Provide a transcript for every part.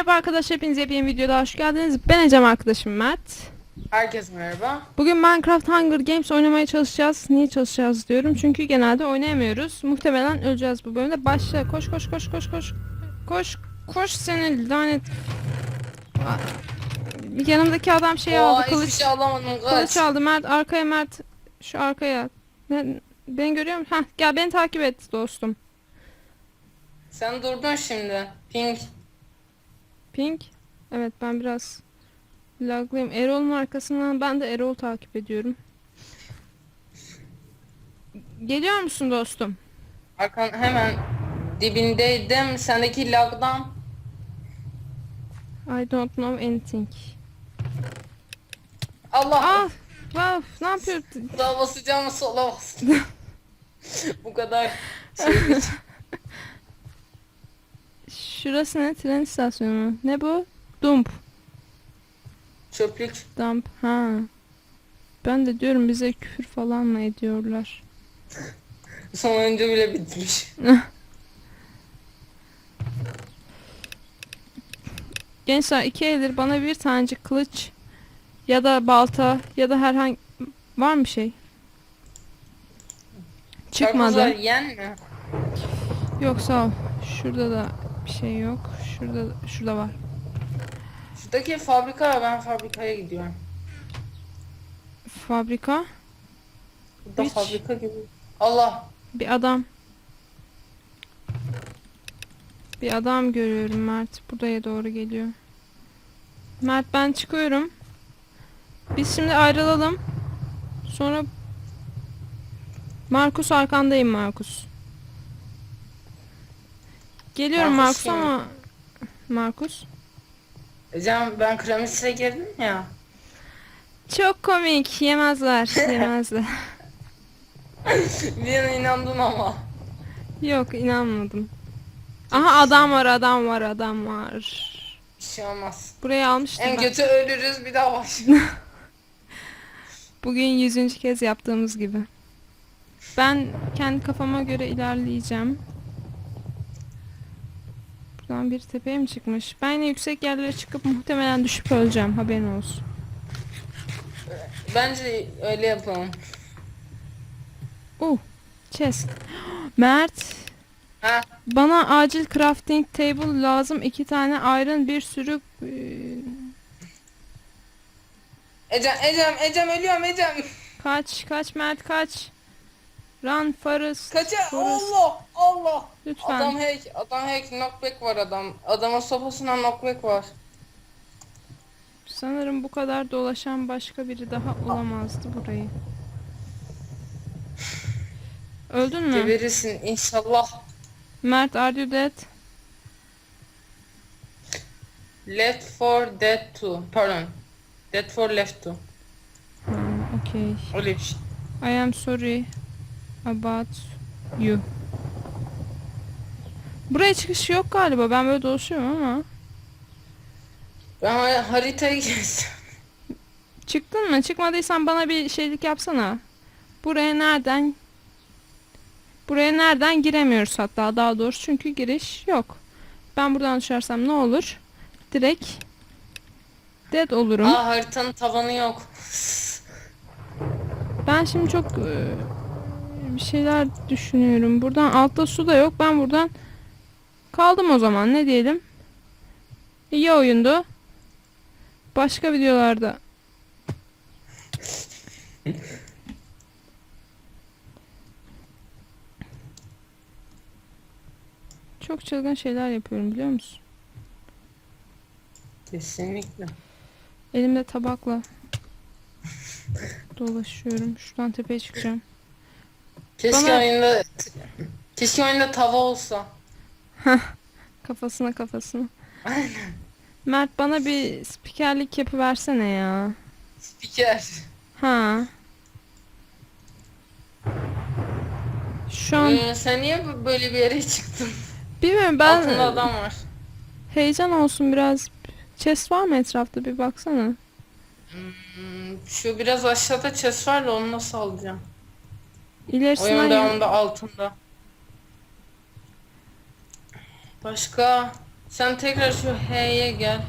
Merhaba arkadaşlar hepiniz yepyeni videoda hoş geldiniz. Ben Ecem arkadaşım Mert. Herkes merhaba. Bugün Minecraft Hunger Games oynamaya çalışacağız. Niye çalışacağız diyorum. Çünkü genelde oynayamıyoruz. Muhtemelen öleceğiz bu bölümde. Başla koş koş koş koş koş. Koş koş seni lanet. Aa, Yanımdaki adam şey Oo, aldı kılıç. şey alamadım. Kılıç aldı Mert arkaya Mert. Şu arkaya. Ben, beni görüyor musun? Heh, gel beni takip et dostum. Sen durdun şimdi. Pink. Pink. Evet ben biraz laglıyım. Erol'un arkasından ben de Erol takip ediyorum. Geliyor musun dostum? Arkan hemen dibindeydim. Sendeki lagdan. I don't know anything. Allah. Ah! Wow, ne yapıyorsun? Sağa basacağım sola bastım. Bu kadar. Şey, Şurası ne? Tren istasyonu. Ne bu? Dump. çöplük. Dump. Ha. Ben de diyorum bize küfür falan mı ediyorlar? Sonuncu bile bitmiş. Gençler iki eldir bana bir tanecik kılıç ya da balta ya da herhangi var mı şey? Çıkmadı. Karpuzlar yen mi? Yok sağ ol. Şurada da bir şey yok. Şurada şurada var. Şuradaki fabrika ben fabrikaya gidiyorum. Fabrika. Burada Hiç. fabrika gibi. Allah. Bir adam. Bir adam görüyorum Mert. Buraya doğru geliyor. Mert ben çıkıyorum. Biz şimdi ayrılalım. Sonra Markus arkandayım Markus. Geliyorum Markus Markus ama Markus. Ecem ben kremisine girdim ya. Çok komik. Yemezler. Yemezler. Bir yana inandın ama. Yok inanmadım. Aha adam var adam var adam var. Bir şey olmaz. Burayı almıştım En ben. kötü ölürüz bir daha baş. Bugün yüzüncü kez yaptığımız gibi. Ben kendi kafama göre ilerleyeceğim. Buradan bir tepeye mi çıkmış? Ben yine yüksek yerlere çıkıp muhtemelen düşüp öleceğim. Haberin olsun. Bence öyle yapalım. Uh, chest. Mert, Ha? bana acil crafting table lazım. iki tane iron, bir sürü... Ecem, Ecem, Ecem ölüyorum Ecem. kaç, kaç Mert kaç. Run Forest. Kaça? Forest. Allah, Allah. Lütfen. Adam hack, adam hack, knockback var adam. Adamın sopasına knockback var. Sanırım bu kadar dolaşan başka biri daha olamazdı burayı. Öldün mü? Geberirsin inşallah. Mert are you dead? Left for dead to. Pardon. Dead for left to. Ha, okay. Öyle bir şey. I am sorry about you. Buraya çıkış yok galiba. Ben böyle dolaşıyorum ama. Ben ha- haritayı gezdim. Çıktın mı? Çıkmadıysan bana bir şeylik yapsana. Buraya nereden? Buraya nereden giremiyoruz hatta daha doğrusu çünkü giriş yok. Ben buradan düşersem ne olur? Direkt dead olurum. Aa haritanın tavanı yok. Ben şimdi çok e, bir şeyler düşünüyorum. Buradan altta su da yok. Ben buradan kaldım o zaman. Ne diyelim? İyi oyundu. Başka videolarda çok çılgın şeyler yapıyorum biliyor musun? Kesinlikle. Elimde tabakla dolaşıyorum. Şuradan tepeye çıkacağım. Keşke Bana- oyunda Keşke oyunda tava olsa. Kafasına kafasına. Aynen. Mert bana bir spikerlik yapıversene ya. Spiker. Ha. Şu an Ee, sen niye bu- böyle bir yere çıktın? bilmiyorum ben Altında adam var. heyecan olsun biraz. Chest var mı etrafta bir baksana. Hmm, şu biraz aşağıda chest var da onu nasıl alacağım? İlerisinden Oyun devamında altında. Başka Sen tekrar şu H'ye gel.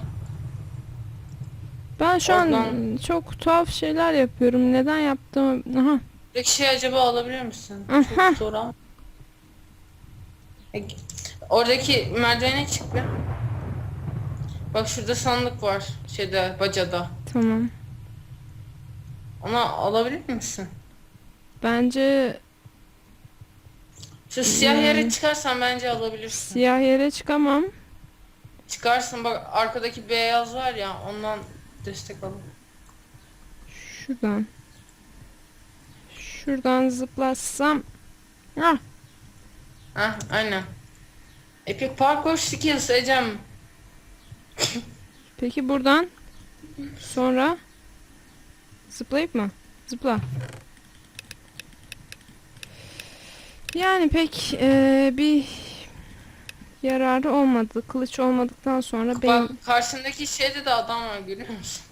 Ben şu an Oradan- çok tuhaf şeyler yapıyorum. Neden yaptım? Aha. Buradaki şey acaba alabilir misin? Aha. Çok zor ama. E, Oradaki merdivene çık bir. Bak şurada sandık var. Şeyde bacada. Tamam. Onu alabilir misin? Bence Şu siyah Hmm. yere çıkarsan bence alabilirsin. siyah yere çıkamam. Çıkarsın bak arkadaki beyaz var ya ondan destek alın. Şuradan. Şuradan zıplatsam. Ah, Heh aynen. Epic Parkour Skills Ecem. peki buradan sonra zıplayıp mı? Zıpla. Yani pek eee, bir yararı olmadı. Kılıç olmadıktan sonra benim Bak karşındaki şeyde de adam var görüyor musun?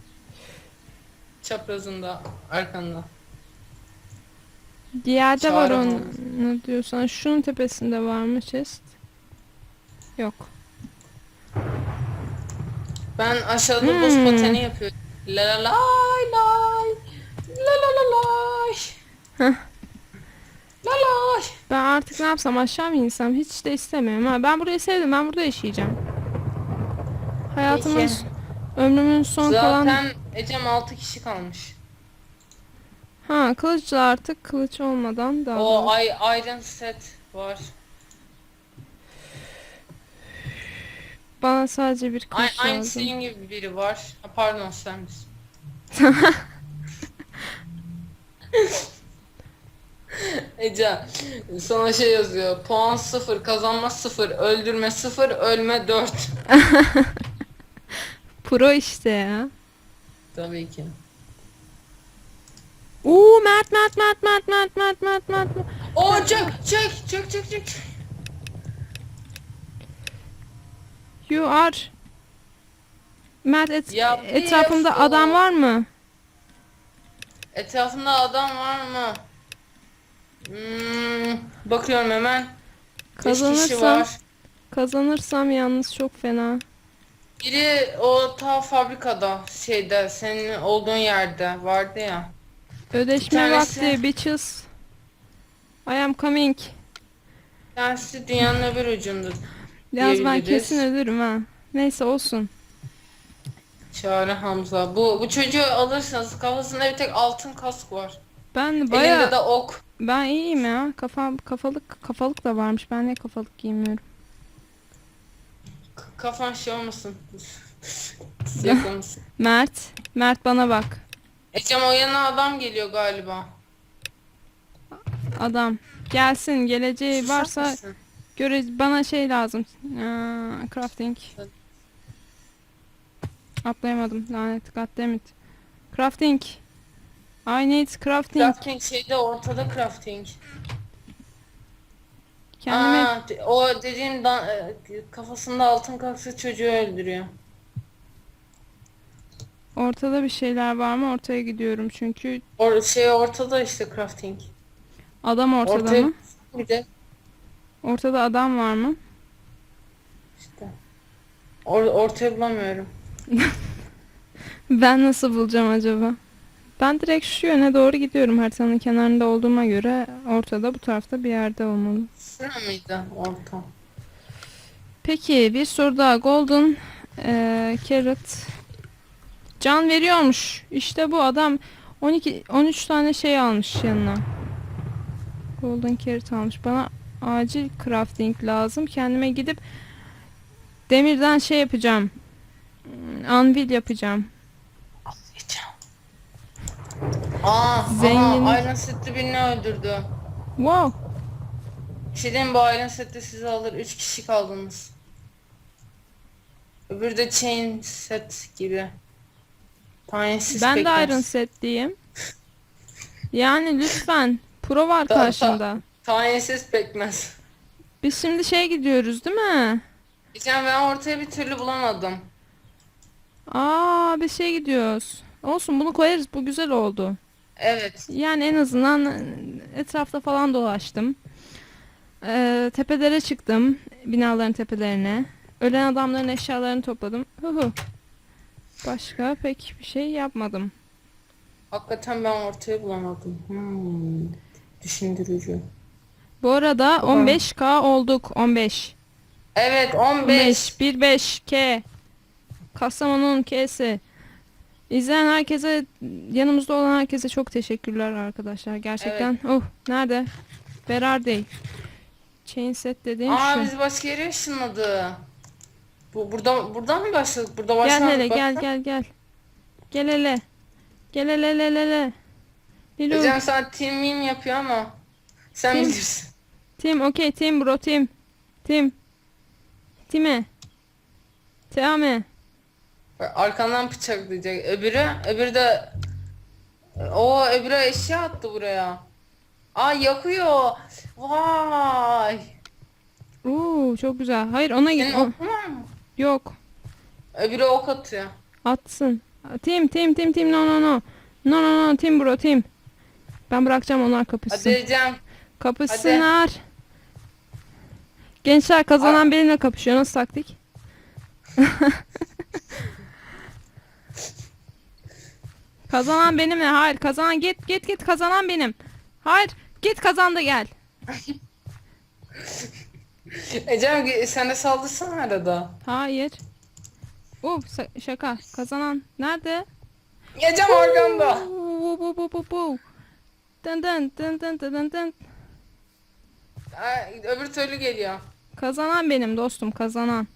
Çaprazında arkanda. diğerde var onu ne diyorsan. Şunun tepesinde var mı chest? Yok. Ben aşağıda Hmm. pateni yapıyorum. La la lay lay. La la la lay. Heh. La lay. Ben artık ne yapsam aşağı mı insem hiç de istemiyorum ha. Ben burayı sevdim. Ben burada yaşayacağım. Hayatımın Peki. ömrümün son kalan Zaten Ecem 6 kişi kalmış. ha kılıçla artık kılıç olmadan daha O ay Iron set var. bana sadece bir Ay, kılıç aynı lazım. senin gibi biri var. Ha, pardon sen misin? Ece sana şey yazıyor. Puan 0, kazanma 0, öldürme 0, ölme 4. Pro işte ya. Tabii ki. Uuu Mert Mert Mert Mert Mert Mert Mert Mert. Oo çök çök çök çök çök. You are Mert et- Ya etrafımda adam var mı? Etrafında adam var mı? Hmm, bakıyorum hemen. 5 kişi Kazanırsam var. kazanırsam yalnız çok fena. Biri o ta fabrikada şeyde senin olduğun yerde vardı ya. Ödeşme tanesi- vakti bitches. I am coming. Tanesi dünyanın öbür ucunda. Yalnız ben Diyebiliriz. kesin ölürüm ha. Neyse olsun. Çağrı Hamza. Bu bu çocuğu alırsanız kafasında bir tek altın kask var. Ben Elinde baya de ok. ben iyiyim ya. Kafam kafalık kafalık da varmış. Ben niye kafalık giymiyorum? K- Kafan şey olmasın. Yakılmasın. Mert, Mert bana bak. Ecem o yana adam geliyor galiba. Adam gelsin geleceği Susar varsa mısın? göre bana şey lazım. Aa, crafting. Atlayamadım. Lanet goddammit. Crafting. I need crafting. Crafting şeyde ortada crafting. Kendime Aa, de- o dediğim da, e, kafasında altın kaskı çocuğu öldürüyor. ortada bir şeyler var mı? Ortaya gidiyorum çünkü Or şey ortada işte crafting. adam ortada Ortaya mı? bir de Ortada adam var mı? işte. Or ortaya bulamıyorum. Ben nasıl bulacağım acaba? Ben direkt şu yöne doğru gidiyorum. Haritanın kenarında olduğuma göre ortada bu tarafta bir yerde olmalı. Şura mıydı orta? Peki bir soru daha. Golden eee Carrot can veriyormuş. İşte bu adam 12 13 tane şey almış yanına. Golden Carrot almış. Bana acil crafting lazım. Kendime gidip demirden şey yapacağım. Anvil yapacağım. Aa, Zengin- aha, Iron Set'li birini öldürdü. Wow. Bir şey diyeyim mi? bu Iron Set'li sizi alır. 3 kişi kaldınız. Öbürü de Chain Set gibi. Tanesiz Ben de pekmez. Iron Set'liyim. Yani lütfen. Pro var Ta- ta-. Tanesiz pekmez. Biz şimdi şey gidiyoruz değil mi? Geçen ben ortaya bir türlü bulamadım. Aa biz şey gidiyoruz. Olsun bunu koyarız. Bu güzel oldu. Evet. Yani en azından etrafta falan dolaştım. Ee, tepelere çıktım. Binaların tepelerine. Ölen adamların eşyalarını topladım. Hu hu. Başka pek bir şey yapmadım. Hakikaten ben ortaya bulamadım. Hmm. Düşündürücü. Bu arada 15k olduk. 15. Evet 15. 15. 15 K. Kastamonu'nun K'si. İzleyen herkese, yanımızda olan herkese çok teşekkürler arkadaşlar. Gerçekten. Oh, nerede? Berardi. Chain set dediğin Aa şu. biz başka yere ışınladı. Bu burada buradan mı başladık? Burada Gel başlamadık. hele gel gel gel. Gel hele. Gel hele hele hele. Lilu. Ecem sana team win yapıyor ama sen Team- bilirsin. Team okey team bro team. Team. Time. Teame. Arkandan bıçaklayacak. Öbürü, öbürü de o öbürü eşya attı buraya. Aa yakıyor. Vay. Oo çok güzel. Hayır ona git. Senin o- okun var mı? Yok. Öbürü ok atıyor. Atsın. Team team team team no no no. No no no team bro team. Ben bırakacağım onlar kapışsın. Hadi Ecem. Kapışsınlar. Gençler kazanan benimle kapışıyor. Nasıl taktik? kazanan benimle. Hayır kazanan git git git kazanan benim. Hayır git kazan da gel. Ecem sen de saldırsana arada. Hayır. Uf şaka. Kazanan nerede? Ecem arkanda. Bu bu bu bu bu. Dın dın dın dın dın dın. Aa, öbür türlü geliyor. Kazanan benim dostum kazanan.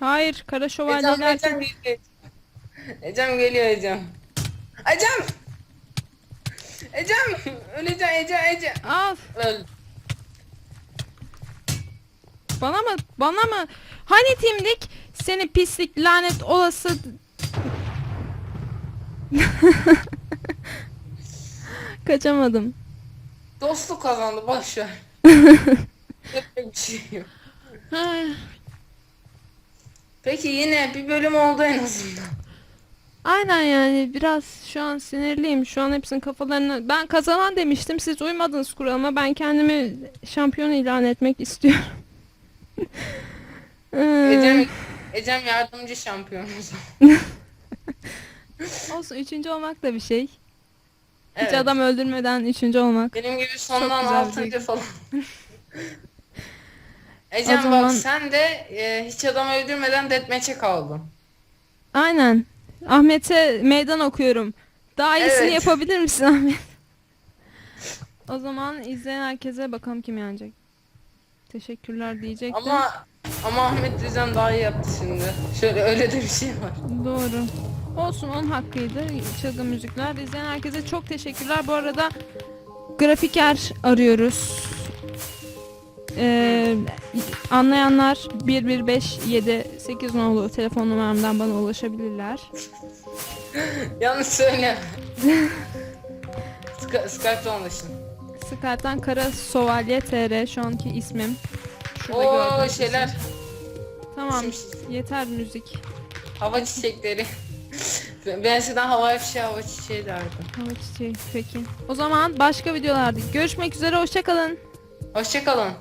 Hayır kara Ecem, şövalyeler. Ecem geliyor. Ecem geliyor Ecem. Ecem. Ecem. Öleceğim Ecem Ecem. Al Öl. bana mı bana mı? Hani timdik seni pislik lanet olası. Kaçamadım. Dostluk kazandı boş ver. Yapacak bir şey yok. Peki yine bir bölüm oldu en azından. Aynen yani biraz şu an sinirliyim. Şu an hepsinin kafalarını ben kazanan demiştim. Siz uymadınız kuralıma. Ben kendimi şampiyon ilan etmek istiyorum. Ee, Ecem, Ecem yardımcı şampiyon o zaman. Olsun üçüncü olmak da bir şey. Hiç Evet. adam öldürmeden üçüncü olmak. Benim gibi sondan altıncı şey. falan. Ecem O zaman- bak sen de e, hiç adam öldürmeden deathmatch'e kaldın. Aynen. Ahmet'e meydan okuyorum. Daha iyisini Evet. yapabilir misin Ahmet? o zaman izleyen herkese bakalım kim yenecek. Teşekkürler diyecektim. Ama ama Ahmet Düzen daha iyi yaptı şimdi. Şöyle öyle de bir şey var. Doğru. Olsun onun hakkıydı. Çılgın müzikler. İzleyen herkese çok teşekkürler. Bu arada grafiker arıyoruz. Ee, anlayanlar 1157 nolu telefon numaramdan bana ulaşabilirler. Yanlış söyle. Ska- Skype'da anlaşın. Skype'dan Kara Sovalye TR şu anki ismim. Şurada Oo şeyler. isim. Tamam. Şimdi- Yeter müzik. Hava çiçekleri. ben eskiden hava fişeği hava çiçeği derdim. Hava çiçeği. Peki. O zaman başka videolarda görüşmek üzere. Hoşçakalın. Hoşçakalın.